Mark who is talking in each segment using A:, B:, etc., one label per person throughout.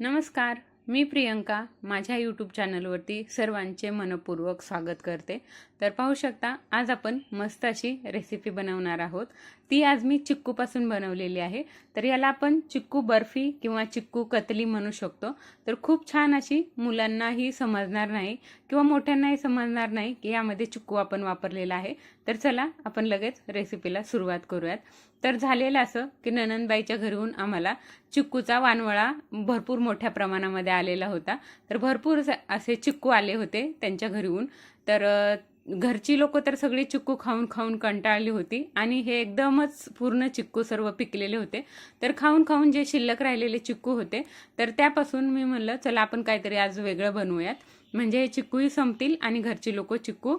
A: नमस्कार मी प्रियंका. माझ्या यूट्यूब चॅनलवरती सर्वांचे मनपूर्वक स्वागत करते. तर पाहू शकता आज आपण मस्त अशी रेसिपी बनवणार आहोत. ती आज मी चिक्कूपासून बनवलेली आहे. तर याला आपण चिक्कू बर्फी किंवा चिक्कू कतली म्हणू शकतो. तर खूप छान अशी मुलांनाही समजणार नाही किंवा मोठ्यांनाही समजणार नाही की यामध्ये चिक्कू आपण वापरलेला आहे. तर चला आपण लगेच रेसिपीला सुरुवात करूयात. तर झालेलं असं की ननंदबाईच्या घरून आम्हाला चिक्कूचा वानवळा भरपूर मोठ्या प्रमाणामध्ये आलेला होता. तर भरपूर स- असे चिक्कू आले होते त्यांच्या घरीहून. तर घरची लोक तर सगळी चिक्कू खाऊन खाऊन कंटाळली होती आणि हे एकदमच पूर्ण चिक्कू सर्व पिकलेले होते. तर खाऊन खाऊन जे शिल्लक राहिलेले चिक्कू होते तर त्यापासून मी म्हणलं चला आपण काहीतरी आज वेगळं बनवूयात. म्हणजे हे चिक्कूही संपतील आणि घरची लोक चिक्कू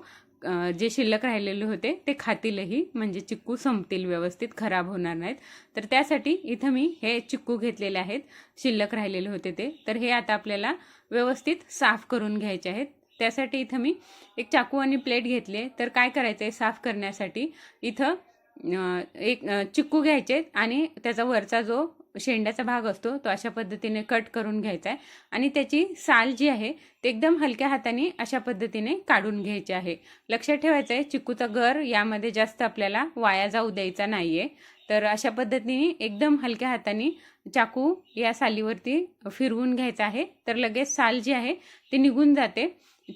A: जे शिल्लक राहिलेले होते ते खातीलही म्हणजे चिक्कू संपतील व्यवस्थित खराब होणार नाहीत. तर त्यासाठी इथं मी हे चिक्कू घेतलेले आहेत शिल्लक राहिलेले होते ते. तर हे आता आपल्याला व्यवस्थित साफ करून घ्यायचे आहेत. त्यासाठी इथं मी एक चाकू आणि प्लेट घेतले तर काय करायचं आहे साफ करण्यासाठी? इथं एक चिक्कू घ्यायचे आणि त्याचा वरचा जो शेंड्याचा भाग असतो तो अशा पद्धतीने कट करून घ्यायचा आहे आणि त्याची साल जी आहे ते एकदम हलक्या हाताने अशा पद्धतीने काढून घ्यायची आहे. लक्षात ठेवायचं आहे चिक्कूचा गर यामध्ये जास्त आपल्याला वाया जाऊ द्यायचा नाही आहे तर अशा पद्धतीने एकदम हलक्या हाताने चाकू या सालीवरती फिरवून घ्यायचा आहे. तर लगेच साल जी आहे ती निघून जाते.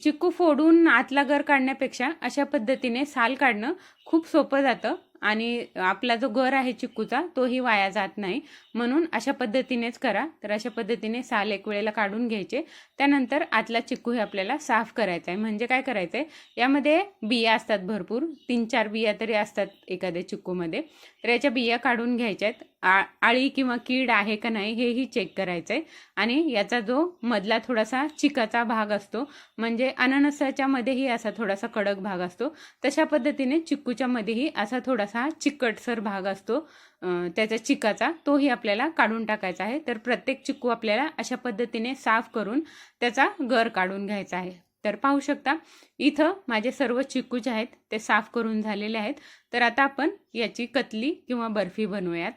A: चिक्कू फोडून आतला गर काढण्यापेक्षा अशा पद्धतीने साल काढणं खूप सोपं जातं. आणि आपला जो गर आहे चिक्कूचा तोही वाया जात नाही. म्हणून अशा पद्धतीनेच करा. तर अशा पद्धतीने साल एक वेळेला काढून घ्यायचे. त्यानंतर आतला चिक्कू हे आपल्याला साफ करायचा आहे. म्हणजे काय करायचं आहे यामध्ये बिया असतात भरपूर. तीन चार बिया तरी असतात एखाद्या चिक्कूमध्ये. तर याच्या बिया काढून घ्यायच्या आहेत. आ आळी किंवा कीड आहे का नाही हेही चेक करायचं आहे आणि याचा जो मधला थोडासा चिकाचा भाग असतो म्हणजे अननसाच्यामध्येही असा थोडासा कडक भाग असतो. तशा पद्धतीने चिक्कूच्यामध्येही असा थोडा थोडासा चिकटसर भाग असतो त्याचा चिकाचा तोही आपल्याला काढून टाकायचा आहे. तर प्रत्येक चिक्कू आपल्याला अशा पद्धतीने साफ करून त्याचा गर काढून घ्यायचा आहे. तर पाहू शकता इथं माझे सर्व चिक्कू जे आहेत ते साफ करून झालेले आहेत. तर आता आपण याची कतली किंवा बर्फी बनवूयात.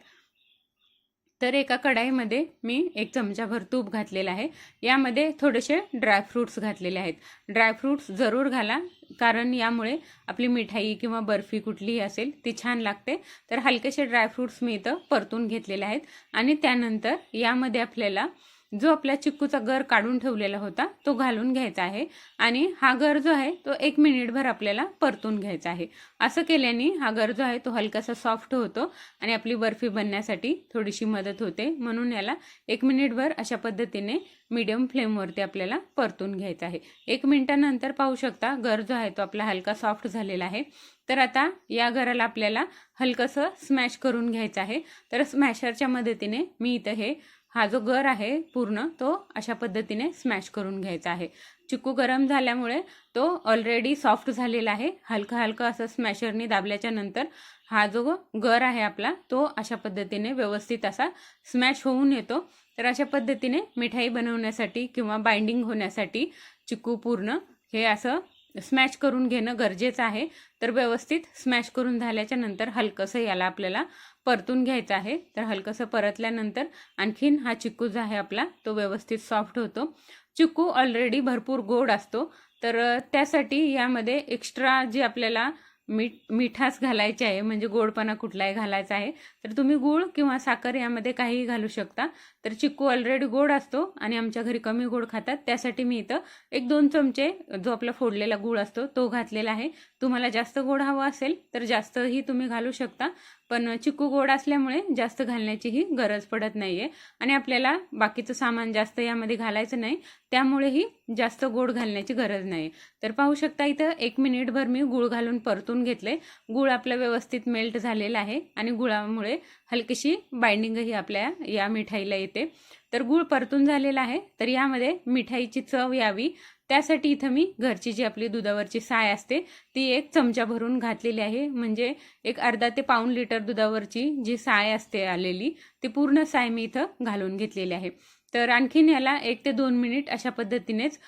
A: तर एका कढाईमध्ये मी एक चमचाभर तूप घातलेलं आहे. यामध्ये थोडेसे ड्रायफ्रूट्स घातलेले आहेत. ड्रायफ्रूट्स जरूर घाला कारण यामुळे आपली मिठाई किंवा बर्फी कुठलीही असेल ती छान लागते. तर हलकेसे ड्रायफ्रूट्स मी इथं परतून घेतलेले आहेत. आणि त्यानंतर यामध्ये आपल्याला जो आपल्या चिक्कूचा गर काढून ठेवलेला होता तो घालून घ्यायचा आहे. आणि हा गर जो आहे तो एक मिनिटभर आपल्याला परतून घ्यायचा आहे. असं केल्याने हा गर जो आहे तो हलकासा सॉफ्ट होतो आणि आपली बर्फी बनण्यासाठी थोडीशी मदत होते. म्हणून याला एक मिनिटभर अशा पद्धतीने मीडियम फ्लेमवरती आपल्याला परतून घ्यायचा आहे. एक मिनिटानंतर पाहू शकता गर जो आहे तो आपला हलका सॉफ्ट झालेला आहे. तर आता या गराला आपल्याला हलकंसं स्मॅश करून घ्यायचं आहे. तर स्मॅशरच्या मदतीने मी इथं हे हा जो गर आहे पूर्ण तो अशा पद्धतीने स्मॅश करून घ्यायचा आहे. चिक्कू गरम झाल्यामुळे तो ऑलरेडी सॉफ्ट झालेला आहे. हलकं हलकं असं स्मॅशरने दाबल्याच्या नंतर हा जो गर आहे आपला तो अशा पद्धतीने व्यवस्थित असा स्मॅश होऊन येतो. तर अशा पद्धतीने मिठाई बनवण्यासाठी किंवा बाइंडिंग होण्यासाठी चिक्कू पूर्ण हे असं स्मॅश करून घेणं गरजेचं आहे. तर व्यवस्थित स्मॅश करून झाल्याच्यानंतर हलकंसं याला आपल्याला परतून घ्यायचं आहे. तर हलकंसं परतल्यानंतर आणखीन हा चिक्कू जो आहे आपला तो व्यवस्थित सॉफ्ट होतो. चिक्कू ऑलरेडी भरपूर गोड असतो. तर त्यासाठी यामध्ये एक्स्ट्रा जे आपल्याला मीठ मिठास घालायचे आहे म्हणजे गोडपणा कुठलाही घालायचा आहे तर तुम्ही गूळ किंवा साखर यामध्ये काहीही घालू शकता. तर चिक्कू ऑलरेडी गोड असतो आणि आमच्या घरी कमी गोड खातात. त्यासाठी मी इथं एक दोन चमचे जो आपला फोडलेला गूळ असतो तो घातलेला आहे. तुम्हाला जास्त गोड हवा असेल तर जास्तही तुम्ही घालू शकता. पण चिक्कू गोड असल्यामुळे जास्त घालण्याचीही गरज पडत नाही आहे आणि आपल्याला बाकीचं सामान जास्त यामध्ये घालायचं नाही. त्यामुळेही जास्त गोड घालण्याची गरज नाही. तर पाहू शकता इथं एक मिनिटभर मी गूळ घालून परतून घेतले गूळ आपलं व्यवस्थित मेल्ट झालेला आहे आणि गुळामुळे हलकीशी बाइंडिंगही आपल्या या मिठाईला येते. तर गूळ परतून झालेला आहे. तर यामध्ये मिठाईची चव यावी. त्यासाठी इथं मी घरची जी आपली दुधावरची साय असते ती एक चमचा भरून घातलेली आहे. म्हणजे एक अर्धा ते पाऊण लिटर दुधावरची जी साय असते आलेली ती पूर्ण साय मी इथं घालून घेतलेली आहे. तर आणखीन याला एक ते दोन मिनिट अशा पद्धतीनेच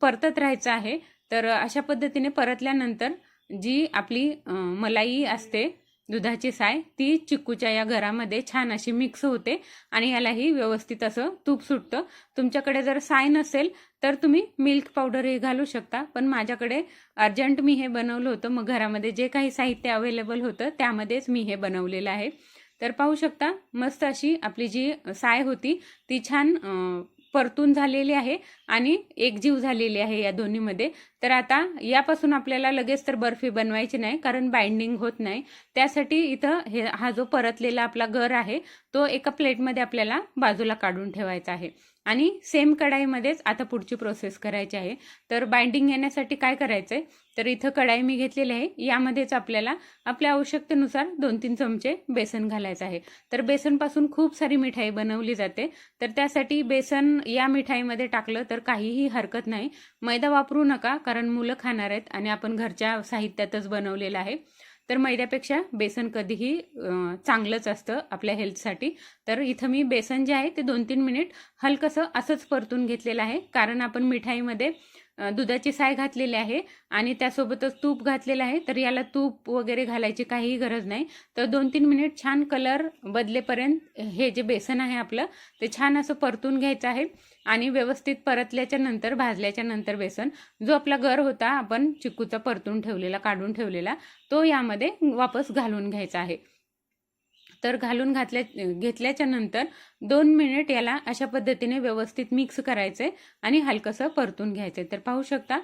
A: परतत राहायचं आहे. तर अशा पद्धतीने परतल्यानंतर जी आपली मलाई असते दुधाची साय ती चिक्कूच्या या घरामध्ये छान अशी मिक्स होते आणि यालाही व्यवस्थित असं तूप सुटतं. तुमच्याकडे जर साय नसेल तर तुम्ही मिल्क पावडर हे घालू शकता. पण माझ्याकडे अर्जंट मी हे बनवलं होतं. मग घरामध्ये जे काही साहित्य अवेलेबल होतं त्यामध्येच मी हे बनवलेलं आहे. तर पाहू शकता मस्त अशी आपली जी साय होती ती छान परतून झालेली आहे आणि एकजीव झालेली आहे या दोन्हीमध्ये. तर आता यापासून आपल्याला लगेच तर बर्फी बनवायची नाही कारण बाइंडिंग होत नाही. त्यासाठी इथं हे हा जो परतलेला आपला गर आहे तो एका प्लेटमध्ये आपल्याला बाजूला काढून ठेवायचा आहे. आणि सेम कढाईमध्येच आता पुढची प्रोसेस करायची आहे. तर बाइंडिंग येण्यासाठी काय करायचं आहे तर इथं कढाई मी घेतलेली आहे. यामध्येच आपल्याला आपल्या आवश्यकतेनुसार दोन तीन चमचे बेसन घालायचं आहे. तर बेसनपासून खूप सारी मिठाई बनवली जाते. तर त्यासाठी बेसन या मिठाईमध्ये टाकलं तर काहीही हरकत नाही. मैदा वापरू नका कारण मुलं खाणार आहेत आणि आपण घरच्या साहित्यातच बनवलेलं आहे. तर मैद्यापेक्षा बेसन कधीही चांगलंच असतं आपल्या हेल्थसाठी. तर इथं मी बेसन जे आहे ते दोन तीन मिनिट हलकंसं असंच परतून घेतलेलं आहे. कारण आपण मिठाईमध्ये दुधाची साय घातलेली आहे आणि त्यासोबतच तूप घातलेलं आहे. तर याला तूप वगैरे घालायची काहीही गरज नाही. तर दोन तीन मिनिट छान कलर बदलेपर्यंत हे जे बेसन आहे आपलं ते छान असं परतून घ्यायचं आहे आणि व्यवस्थित परतल्याच्या नंतर भाजल्याच्या नंतर बेसन जो आपला गर होता आपण चिक्कूचा परतून ठेवलेला काढून ठेवलेला तो यामध्ये वापस घालून घ्यायचा आहे. तर घालून घातल्या घेतल्याच्या नंतर दोन मिनिट याला अशा पद्धतीने व्यवस्थित मिक्स करायचे आणि हलकंसं परतून घ्यायचे. तर पाहू शकता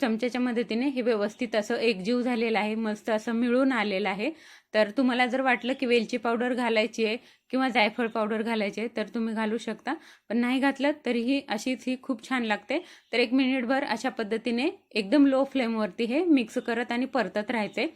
A: चमच्याच्या मदतीने हे व्यवस्थित असं एकजीव झालेलं आहे मस्त असं मिळून आलेलं आहे. तर तुम्हाला जर वाटलं की वेलची पावडर घालायची आहे किंवा जायफळ पावडर घालायची आहे तर तुम्ही घालू शकता. पण नाही घातलं तरीही अशीच ही खूप छान लागते. तर एक मिनिटभर अशा पद्धतीने एकदम लो फ्लेमवरती हे मिक्स करत आणि परतत राहायचे.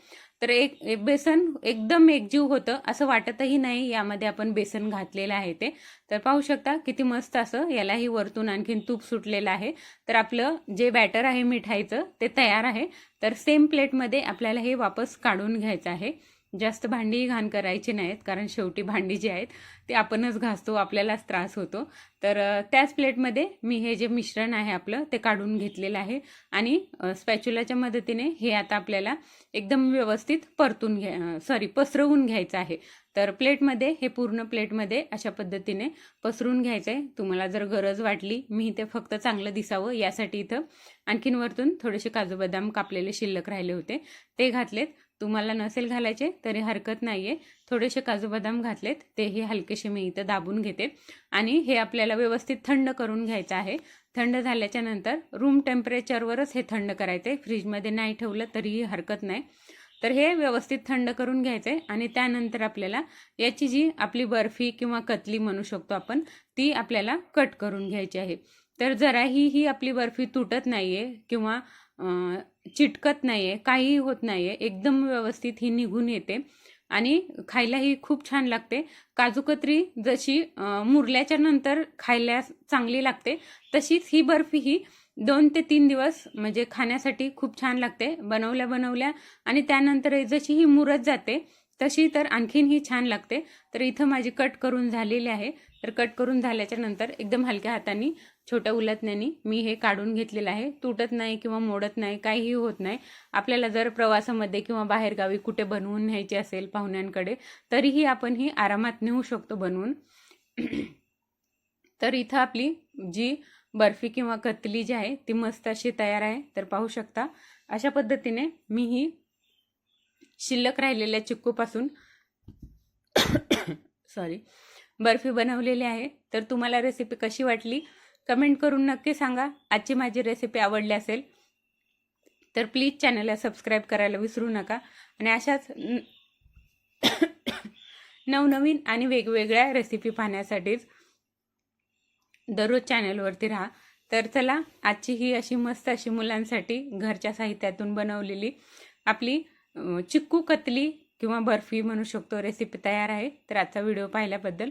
A: तर एक एक बेसन एकदम एकजीव होतं असं वाटतही नाही यामध्ये आपण बेसन घातलेलं आहे ते. तर पाहू शकता किती मस्त असं यालाही वरतून आणखीन तूप सुटलेलं आहे. तर आपलं जे बॅटर आहे मिठाईचं ते तयार आहे. तर सेम प्लेटमध्ये आपल्याला हे वापस काढून घ्यायचं आहे. जास्त भांडीही घाण करायची नाहीत कारण शेवटी भांडी जी आहेत ते आपणच घासतो आपल्यालाच त्रास होतो. तर त्याच प्लेटमध्ये मी हे जे मिश्रण आहे आपलं ते काढून घेतलेलं आहे. आणि स्पॅच्युलाच्या मदतीने हे आता आपल्याला एकदम व्यवस्थित परतून घ्या सॉरी पसरवून घ्यायचं आहे. तर प्लेटमध्ये हे पूर्ण प्लेटमध्ये अशा पद्धतीने पसरून घ्यायचं आहे तुम्हाला जर गरज वाटली मी ते फक्त चांगलं दिसावं यासाठी इथं आणखीन वरतून थोडेसे काजू बदाम कापलेले शिल्लक राहिले होते. ते घातलेत. तुम्हाला नसेल घालायचे तरी हरकत नाही आहे थोडेसे काजू बदाम घातलेत तेही हलकेसे मी इथं दाबून घेते. आणि हे आपल्याला व्यवस्थित थंड करून घ्यायचं आहे. थंड झाल्याच्यानंतर रूम टेम्परेचरवरच हे थंड करायचं. आहे फ्रीजमध्ये नाही ठेवलं तरीही हरकत नाही. तर हे व्यवस्थित थंड करून घ्यायचं. आहे आणि त्यानंतर आपल्याला याची जी आपली बर्फी किंवा कतली म्हणू शकतो आपण ती आपल्याला कट करून घ्यायची आहे. तर जराही ही आपली बर्फी तुटत नाही आहे किंवा चिटकत नाही आहे काहीही होत नाही आहे एकदम व्यवस्थित ही निघून येते. आणि खायलाही खूप छान लागते. काजूकतरी जशी मुरल्याच्या नंतर खायला चांगली लागते तशीच ही बर्फी ही दोन ते तीन दिवस म्हणजे खाण्यासाठी खूप छान लागते बनवल्या बनवल्या. आणि त्यानंतर जशी ही मुरत जाते तशी तर आणखीन ही छान लागते. तर इथं माझी कट करून झालेली आहे. तर कट करून झाल्याच्यानंतर एकदम हलक्या हाताने छोट्या उलटण्यानी मी हे काढून घेतलेलं आहे. तुटत नाही किंवा मोडत नाही काहीही होत नाही. आपल्याला जर प्रवासामध्ये किंवा बाहेरगावी कुठे बनवून न्यायची असेल पाहुण्यांकडे तरीही आपण ही आरामात नेऊ शकतो बनवून. तर इथं आपली जी बर्फी किंवा कतली जी आहे ती मस्त अशी तयार आहे. तर पाहू शकता अशा पद्धतीने मी ही शिल्लक राहिलेल्या चिक्कूपासून सॉरी बर्फी बनवलेली आहे. तर तुम्हाला रेसिपी कशी वाटली? कमेंट करून नक्की सांगा. आजची माझी रेसिपी आवडली असेल तर प्लीज चॅनलला सबस्क्राईब करायला विसरू नका. आणि अशाच नवनवीन आणि वेगवेगळ्या रेसिपी पाहण्यासाठीच दररोज चॅनलवरती राहा. तर चला आजची ही अशी मस्त अशी मुलांसाठी घरच्या साहित्यातून बनवलेली आपली चिक्कू कतली किंवा बर्फी म्हणू शकतो रेसिपी तयार आहे. तर आजचा व्हिडिओ पाहिल्याबद्दल